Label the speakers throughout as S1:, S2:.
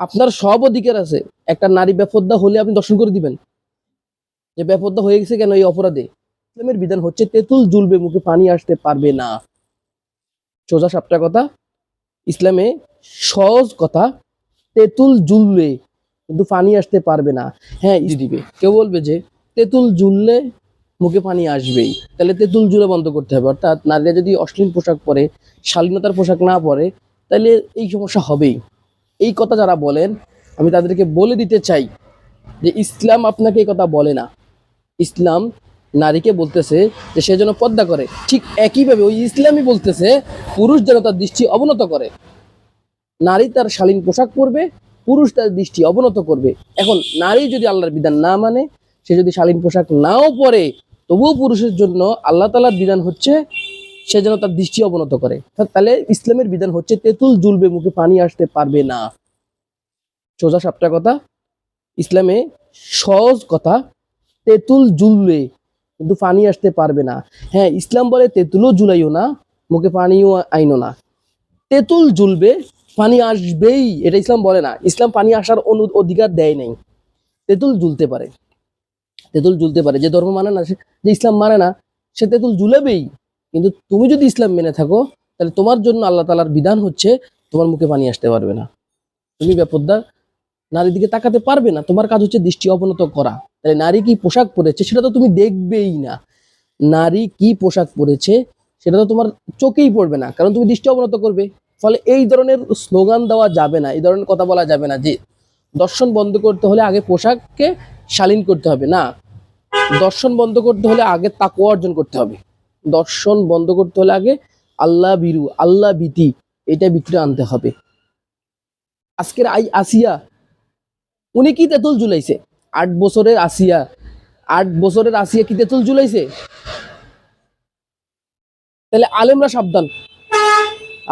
S1: আপনার সব অধিকার আছে। একটা নারী বেপদ্দা হলে আপনি দর্শন করে দিবেন। যে বেপদ্দা হয়ে গেছে কেন এই অপরাধে? ইসলামের বিধান হচ্ছে তেঁতুল জুলবে মুখে পানি আসতে পারবে না। সোজা সাপটা কথা। ইসলামে সহজ কথা তেঁতুল জুলবে কিন্তু পানি আসতে পারবে না। হ্যাঁ দিবে। কেউ বলবে যে তেঁতুল জুললে মুখে পানি আসবেই। তাহলে তেঁতুল জুলে বন্ধ করতে হবে। অর্থাৎ নারীরা যদি অশ্লীল পোশাক পরে শালীনতার পোশাক না পরে তাহলে এই সমস্যা হবেই। এই কথা যারা বলেন, আমি তাদেরকে বলে দিতে চাই যে ইসলাম আপনাকে এই কথা বলে না। ইসলাম নারীকে বলতেছে যে সে যেন পদ্মা করে। ঠিক একইভাবে ওই ইসলামই বলতেছে, পুরুষ যেন তার দৃষ্টি অবনত করে। নারী তার শালীন পোশাক পরবে, পুরুষ তার দৃষ্টি অবনত করবে। এখন নারী যদি আল্লাহর বিধান না মানে সে যদি শালীন পোশাক নাও পরে, তবুও পুরুষের জন্য আল্লাহ তালার বিধান হচ্ছে সে যেন তার দৃষ্টি অবনত করে। তাহলে ইসলামের বিধান হচ্ছে তেঁতুল জুলবে মুখে পানি আসতে পারবে না। সোজা সাপটা কথা, ইসলামে সহজ কথা, তেঁতুল জুলবে কিন্তু পানি আসতে পারবে না। হ্যাঁ ইসলাম বলে তেঁতুলও জুলাইও না, মুখে পানিও আইনো না। তেঁতুল জুলবে, পানি আসবেই, এটা ইসলাম বলে না। ইসলাম পানি আসার অনু অধিকার দেয় নাই। তেঁতুল জুলতে পারে। তেঁতুল জুলতে পারে। যে ধর্ম মানে না যে ইসলাম মানে না, সে তেঁতুল জুলেবেই। কিন্তু তুমি যদি ইসলাম মেনে থাকো, তাহলে তোমার জন্য আল্লাহ তালার বিধান হচ্ছে তোমার মুখে পানি আসতে পারবে না। তুমি বেপদ্দা নারীর দিকে তাকাতে পারবে না, তোমার কাজ হচ্ছে দৃষ্টি অবনত করা। তাহলে নারী কি পোশাক পরেছে সেটা তো তুমি দেখবেই না। নারী কি পোশাক পরেছে সেটা তো তোমার চোখেই পড়বে না, কারণ তুমি দৃষ্টি অবনত করবে। ফলে এই ধরনের স্লোগান দেওয়া যাবে না, এই ধরনের কথা বলা যাবে না যে দর্শন বন্ধ করতে হলে আগে পোশাককে শালীন করতে হবে। না, দর্শন বন্ধ করতে হলে আগে তাকুয়া অর্জন করতে হবে। দর্শন বন্ধ করতে হলে আগে আল্লাহ বিরু, আল্লাহ বিতি এটা ভিতরে আনতে হবে। আজকের আই আসিয়া, উনি কি তেঁতুল জুলাইছে আট বছরের আসিয়া, আট বছরের আসিয়া কি তেঁতুল জুলাইছে তাহলে আলেমরা সাবধান।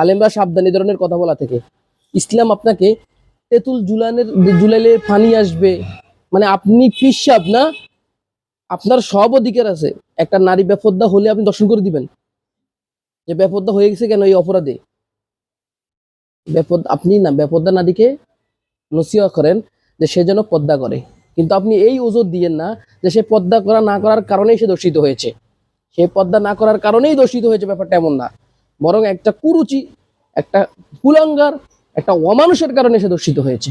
S1: আলেমরা সাবধান এই ধরনের কথা বলা থেকে। ইসলাম আপনাকে তেঁতুল জুলানের জুলাইলে পানি আসবে। মানে আপনি পিসাব না আপনার সব অধিকার আছে। একটা নারী বেপদ্দা হলে আপনি দর্শন করে দিবেন। যে বেপদ্দা হয়ে গেছে কেন এই অপরাধে? বেপদ আপনি না বেপদ্দা নারীকে নসিয়া করেন যে সে যেন পদ্মা করে। কিন্তু আপনি এই ওজোর দিয়েন না যে সে পদ্মা করা না করার কারণেই সে দূষিত হয়েছে। সে পদ্মা না করার কারণেই দূষিত হয়েছে ব্যাপারটা এমন না। বরং একটা কুরুচি, একটা কুলাঙ্গার, একটা অমানুষের কারণে সে দূষিত হয়েছে।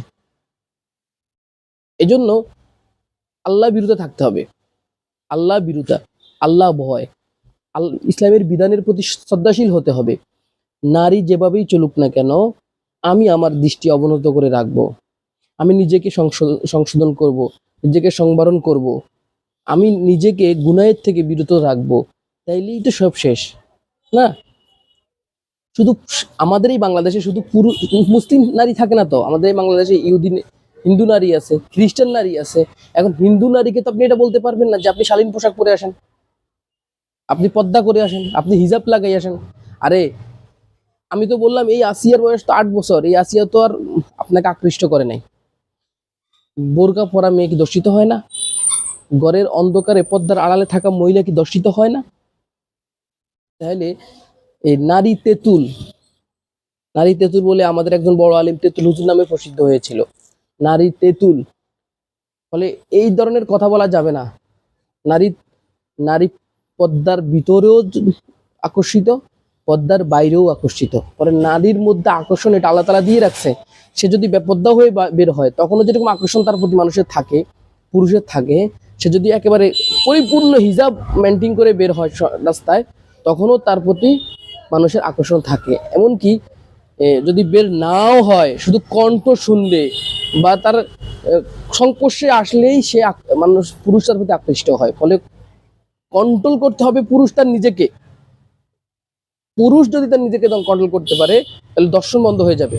S1: এজন্য আল্লাহ বিরুদ্ধে থাকতে হবে। আল্লাহ বিরুদ্ধা আল্লাহ ভয়। আল ইসলামের বিধানের প্রতি শ্রদ্ধাশীল হতে হবে। নারী যেভাবেই চলুক না কেন, আমি আমার দৃষ্টি অবনত করে রাখব। আমি নিজেকে সংশোধন করব, নিজেকে সংবরণ করব। আমি নিজেকে গুনায়ের থেকে বিরত রাখব। তাইলেই তো সব শেষ, না? শুধু আমাদের এই বাংলাদেশে শুধু পুরুষ মুসলিম নারী থাকে না তো? আমাদের এই বাংলাদেশে ইহুদি হিন্দু নারী আছে, খ্রিস্টান নারী আছে। এখন হিন্দু নারীকে তো আপনি এটা বলতে পারবেন না যে আপনি শালীন পোশাক পরে আসেন। আপনি পর্দা করে আসেন, আপনি হিজাব লাগাই আসেন। আরে, আমি তো বললাম এই আসিয়ার বয়স তো আট বছর, এই আসিয়া তো আর আপনাকে আকৃষ্ট করে নাই। বোরকা পরা মেয়ে কি দর্শিত হয় না? ঘরের অন্ধকারে পর্দার আড়ালে থাকা মহিলা কি দর্শিত হয় না? তাহলে এই নারী তেঁতুল নারী তেঁতুল বলে আমাদের একজন বড় আলিম তেঁতুল হুজুর নামে প্রসিদ্ধ হয়েছিল। নারী তেঁতুল। ফলে এই ধরনের কথা বলা যাবে না। নারী নারী পদ্মার ভিতরেও আকর্ষিত পদ্মার বাইরেও আকর্ষিত। পরে নারীর মধ্যে আকর্ষণ এটা আল্লাহ তালা দিয়ে রাখছে। সে যদি বেপদ্দা হয়ে বের হয়, তখনও যেরকম আকর্ষণ তার প্রতি মানুষের থাকে, পুরুষের থাকে, সে যদি একেবারে পরিপূর্ণ হিজাব মেনটেন করে বের হয় রাস্তায়, তখনও তার প্রতি মানুষের আকর্ষণ থাকে। এমনকি যদি বের নাও হয়, শুধু কণ্ঠ শুনলে বা তার সংস্পর্শে আসলেই সে মানুষ পুরুষ তার প্রতি আকৃষ্ট হয়। ফলে কন্ট্রোল করতে হবে পুরুষ তার নিজেকে। পুরুষ যদি তার নিজেকে কন্ট্রোল করতে পারে, তাহলে দর্শন বন্ধ হয়ে যাবে।